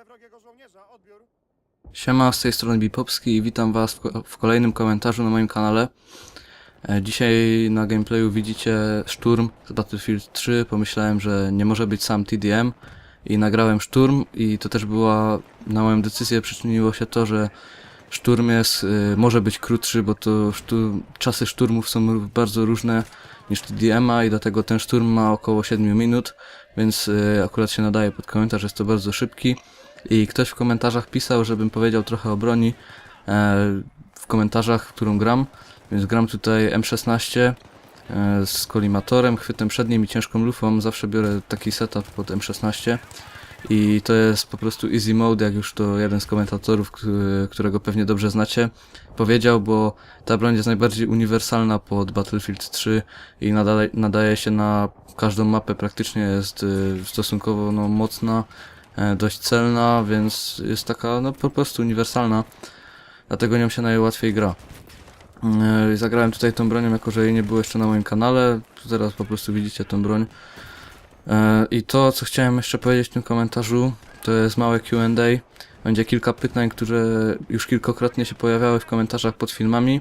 Widzę wrogiego żołnierza, odbiór. Siema, z tej strony Bipopski i witam was w, w kolejnym komentarzu na moim kanale. E, Dzisiaj na gameplayu widzicie szturm z Battlefield 3. Pomyślałem, że nie może być sam TDM i nagrałem szturm i to też była, na moją decyzję przyczyniło się to, że szturm jest, y, może być krótszy, bo to sztur, czasy szturmów są bardzo różne niż TDM-a i dlatego ten szturm ma około 7 minut, więc y, akurat się nadaje pod komentarz, jest to bardzo szybki. I ktoś w komentarzach pisał, żebym powiedział trochę o broni e, w komentarzach, którą gram. Więc gram tutaj M16 e, z kolimatorem, chwytem przednim i ciężką lufą. Zawsze biorę taki setup pod M16. I to jest po prostu easy mode, jak już to jeden z komentatorów, którego pewnie dobrze znacie, powiedział, bo ta broń jest najbardziej uniwersalna pod Battlefield 3 i nadaje, nadaje się na każdą mapę, praktycznie jest y, stosunkowo no, mocna e, dość celna, więc jest taka no po prostu uniwersalna. Dlatego nią się najłatwiej gra. E, Zagrałem tutaj tą bronią, jako że jej nie było jeszcze na moim kanale. Teraz po prostu widzicie tą broń. E, I to, co chciałem jeszcze powiedzieć w tym komentarzu, to jest małe Q&A. Będzie kilka pytań, które już kilkakrotnie się pojawiały w komentarzach pod filmami.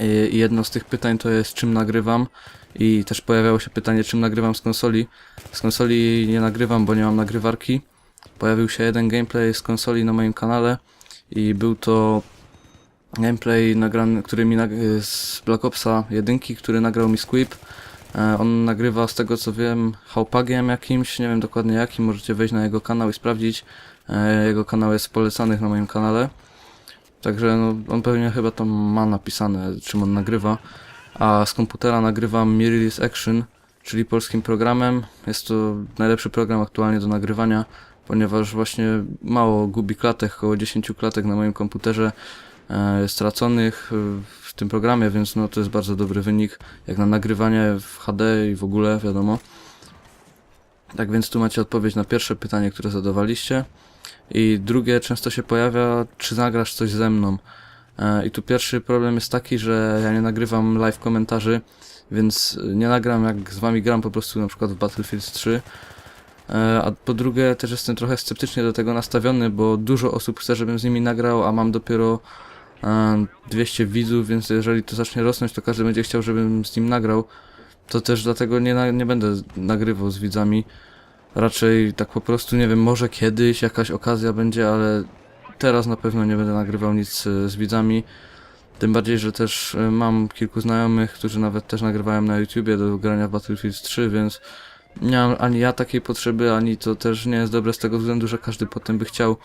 I jedno z tych pytań to jest, czym nagrywam. I też pojawiało się pytanie, czym nagrywam z konsoli. Z konsoli nie nagrywam, bo nie mam nagrywarki. Pojawił się jeden gameplay z konsoli na moim kanale i był to gameplay nagrany, który mi nag- z Black Opsa 1, który nagrał mi Squib. E, On nagrywa z tego co wiem hałpagiem jakimś, nie wiem dokładnie jakim, możecie wejść na jego kanał i sprawdzić. E, Jego kanał jest z polecanych na moim kanale. Także no, on pewnie chyba tam ma napisane czym on nagrywa. A z komputera nagrywam Mirrorless Action, czyli polskim programem. Jest to najlepszy program aktualnie do nagrywania, ponieważ właśnie mało gubi klatek, około 10 klatek na moim komputerze e, straconych e, w tym programie, więc no to jest bardzo dobry wynik, jak na nagrywanie w HD i w ogóle, wiadomo. Tak więc tu macie odpowiedź na pierwsze pytanie, które zadawaliście. I drugie często się pojawia, czy nagrasz coś ze mną. E, I tu pierwszy problem jest taki, że ja nie nagrywam live komentarzy, więc nie nagram jak z wami gram po prostu na przykład w Battlefield 3. E, A po drugie też jestem trochę sceptycznie do tego nastawiony, bo dużo osób chce, żebym z nimi nagrał, a mam dopiero e, 200 widzów, więc jeżeli to zacznie rosnąć, to każdy będzie chciał, żebym z nim nagrał. To też dlatego nie, nie będę nagrywał z widzami. Raczej tak po prostu, nie wiem, może kiedyś jakaś okazja będzie, ale teraz na pewno nie będę nagrywał nic e, z widzami. Tym bardziej, że też e, mam kilku znajomych, którzy nawet też nagrywają na YouTubie do grania w Battlefield 3, więc nie mam ani ja takiej potrzeby, ani to też nie jest dobre z tego względu, że każdy potem by chciał.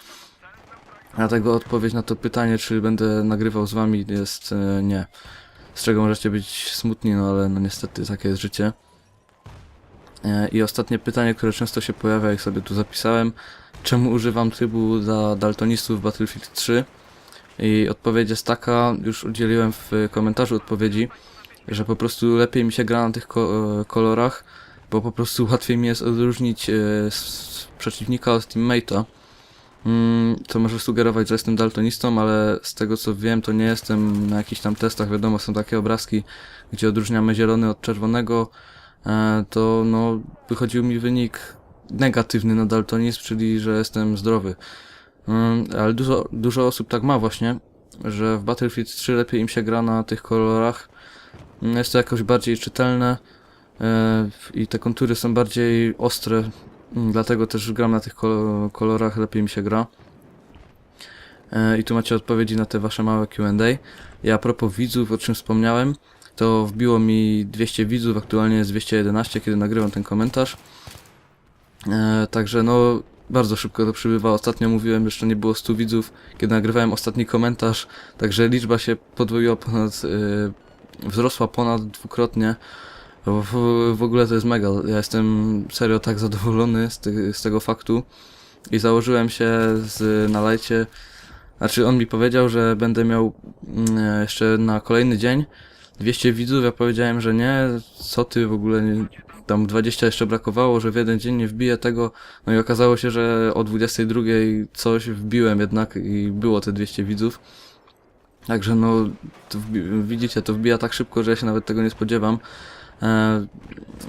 Dlatego odpowiedź na to pytanie, czy będę nagrywał z wami jest e, nie. Z czego możecie być smutni, no ale no niestety takie jest życie. E, I ostatnie pytanie, które często się pojawia, jak sobie tu zapisałem. Czemu używam trybu dla daltonistów w Battlefield 3? I odpowiedź jest taka, już udzieliłem w komentarzu odpowiedzi, że po prostu lepiej mi się gra na tych e, kolorach, bo po prostu łatwiej mi jest odróżnić e, przeciwnika od teammate'a. Mm, to może sugerować, że jestem daltonistą, ale z tego co wiem, to nie jestem na jakichś tam testach. Wiadomo, są takie obrazki, gdzie odróżniamy zielony od czerwonego. E, to no, wychodził mi wynik negatywny na daltonizm, czyli że jestem zdrowy. Mm, ale dużo, dużo osób tak ma właśnie, że w Battlefield 3 lepiej im się gra na tych kolorach. Mm, Jest to jakoś bardziej czytelne e, i te kontury są bardziej ostre, dlatego też gram na tych kolo- kolorach, lepiej mi się gra. E, I tu macie odpowiedzi na te wasze małe Q&A. I a propos widzów, o czym wspomniałem, to wbiło mi 200 widzów, aktualnie jest 211, kiedy nagrywam ten komentarz. E, także no, bardzo szybko to przybywa. Ostatnio mówiłem, jeszcze nie było 100 widzów, kiedy nagrywałem ostatni komentarz, także liczba się podwoiła ponad, e, wzrosła ponad dwukrotnie. W, w, ogóle to jest mega. Ja jestem serio tak zadowolony z, z tego faktu i założyłem się z, na lajcie. Znaczy, on mi powiedział, że będę miał mm, jeszcze na kolejny dzień 200 widzów, ja powiedziałem, że nie, co ty w ogóle, nie, tam 20 jeszcze brakowało, że w jeden dzień nie wbiję tego, no i okazało się, że o 22 coś wbiłem jednak i było te 200 widzów. Także no, widzicie, to wbija tak szybko, że ja się nawet tego nie spodziewam. E,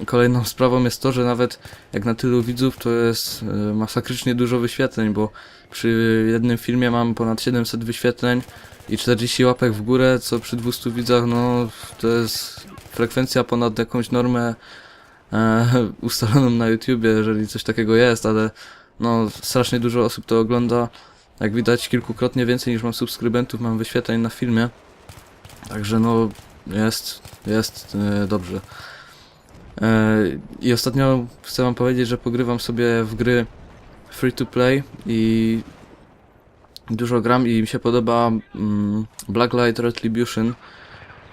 kolejną sprawą jest to, że nawet jak na tylu widzów, to jest e, masakrycznie dużo wyświetleń, bo przy jednym filmie mam ponad 700 wyświetleń i 40 łapek w górę, co przy 200 widzach, no to jest frekwencja ponad jakąś normę e, ustaloną na YouTubie, jeżeli coś takiego jest, ale no strasznie dużo osób to ogląda. Jak widać kilkukrotnie więcej niż mam subskrybentów, mam wyświetleń na filmie. Także no jest, jest e, dobrze. E, I ostatnio chcę wam powiedzieć, że pogrywam sobie w gry free to play i dużo gram i mi się podoba mm, Blacklight Retribution.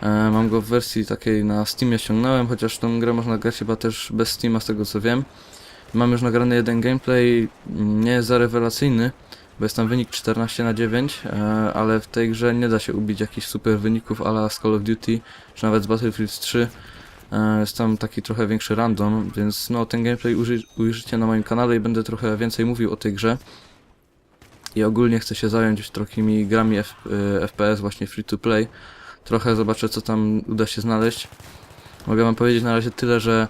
E, mam go w wersji takiej na Steamie ściągnąłem, chociaż tą grę można grać chyba też bez Steama z tego co wiem. Mam już nagrany jeden gameplay, mm, nie jest za rewelacyjny, bo jest tam wynik 14 na 9, e, ale w tej grze nie da się ubić jakichś super wyników ala z Call of Duty, czy nawet z Battlefield 3. E, Jest tam taki trochę większy random, więc no ten gameplay uży, ujrzycie na moim kanale i będę trochę więcej mówił o tej grze. I ogólnie chcę się zająć takimi grami F, e, FPS właśnie free to play. Trochę zobaczę co tam uda się znaleźć. Mogę wam powiedzieć na razie tyle, że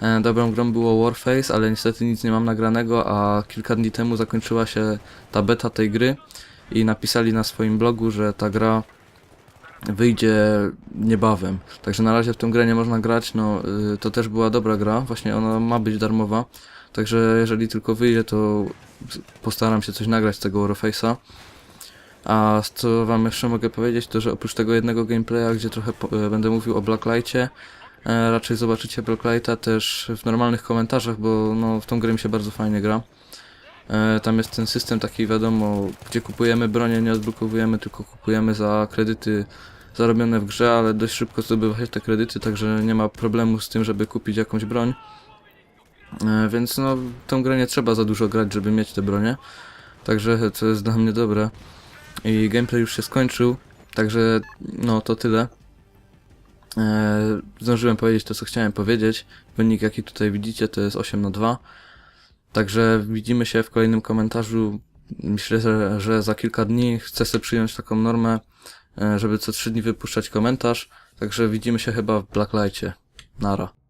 e, dobrą grą było Warface, ale niestety nic nie mam nagranego, a kilka dni temu zakończyła się ta beta tej gry i napisali na swoim blogu, że ta gra wyjdzie niebawem. Także na razie w tą grę nie można grać, no y, to też była dobra gra, właśnie ona ma być darmowa. Także jeżeli tylko wyjdzie, to postaram się coś nagrać z tego Warface'a. A co wam jeszcze mogę powiedzieć, to że oprócz tego jednego gameplaya, gdzie trochę e, będę mówił o Blacklightie, e, raczej zobaczycie Blacklighta też w normalnych komentarzach, bo no, w tą grę mi się bardzo fajnie gra. E, tam jest ten system taki wiadomo, gdzie kupujemy bronię, nie odblokowujemy, tylko kupujemy za kredyty zarobione w grze, ale dość szybko zdobywa się te kredyty, także nie ma problemu z tym, żeby kupić jakąś broń. E, Więc no, tą grę nie trzeba za dużo grać, żeby mieć te bronie. Także to jest dla mnie dobre. I gameplay już się skończył, także no to tyle. E, zdążyłem powiedzieć to, co chciałem powiedzieć. Wynik, jaki tutaj widzicie, to jest 8 na 2. Także widzimy się w kolejnym komentarzu. Myślę, że, że za kilka dni chcę sobie przyjąć taką normę, e, żeby co 3 dni wypuszczać komentarz. Także widzimy się chyba w Blacklightie. Nara.